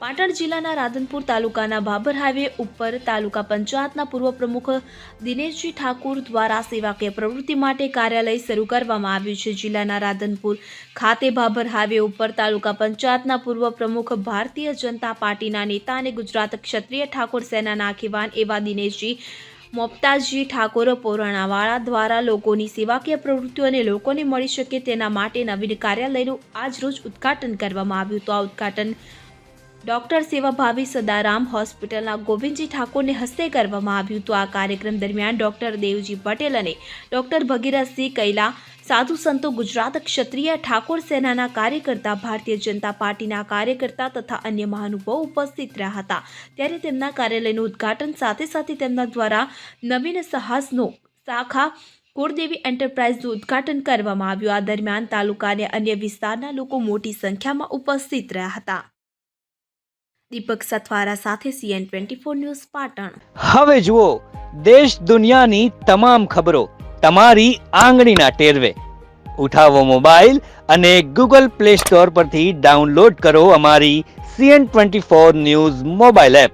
પાટણ જિલ્લાના રાધનપુર તાલુકાના ભાભર હાઈવે ઉપર તાલુકા પંચાયતના પૂર્વ પ્રમુખ દિનેશજી ઠાકુર દ્વારા સેવાકીય પ્રવૃત્તિ માટે કાર્યાલય શરૂ કરવામાં આવ્યું છે. જિલ્લાના રાધનપુર ખાતે ભાભર હાઈવે ઉપર તાલુકા પંચાયતના પૂર્વ પ્રમુખ ભારતીય જનતા પાર્ટીના નેતા અને ગુજરાત ક્ષત્રિય ઠાકોર સેનાના આગેવાન એવા દિનેશજી મોપતાજી ઠાકોર પોરાણાવાળા દ્વારા લોકોની સેવાકીય પ્રવૃત્તિઓ અને લોકોને મળી શકે તેના માટે નવીન કાર્યાલયનું આજરોજ ઉદ્ઘાટન કરવામાં આવ્યું તો આ ઉદ્ઘાટન ડોક્ટર સેવાભાવી સદારામ હોસ્પિટલના ગોવિંદજી ઠાકોરને હસ્તે કરવામાં આવ્યું તો આ કાર્યક્રમ દરમિયાન ડોક્ટર દેવજી પટેલ અને ડોક્ટર ભગીરથસિંહ કૈલા, સાધુ સંતો, ગુજરાત ક્ષત્રિય ઠાકોર સેનાના કાર્યકર્તા, ભારતીય જનતા પાર્ટીના કાર્યકર્તા તથા અન્ય મહાનુભાવો ઉપસ્થિત રહ્યા હતા. ત્યારે તેમના કાર્યાલયનું ઉદ્ઘાટન સાથે સાથે તેમના દ્વારા નવીન સાહસનો શાખા કુળદેવી એન્ટરપ્રાઇઝનું ઉદ્ઘાટન કરવામાં આવ્યું. આ દરમિયાન તાલુકા અને અન્ય વિસ્તારના લોકો મોટી સંખ્યામાં ઉપસ્થિત રહ્યા હતા. દીપક સથવારા સાથે CN twenty four news Patan. હવે જુઓ, દેશ દુનિયાની તમામ ખબરો, તમારી આંગળીના ટેરવે. ઉઠાવો મોબાઈલ અને ગૂગલ પ્લે સ્ટોર પરથી ડાઉનલોડ કરો અમારી CN twenty four news mobile app.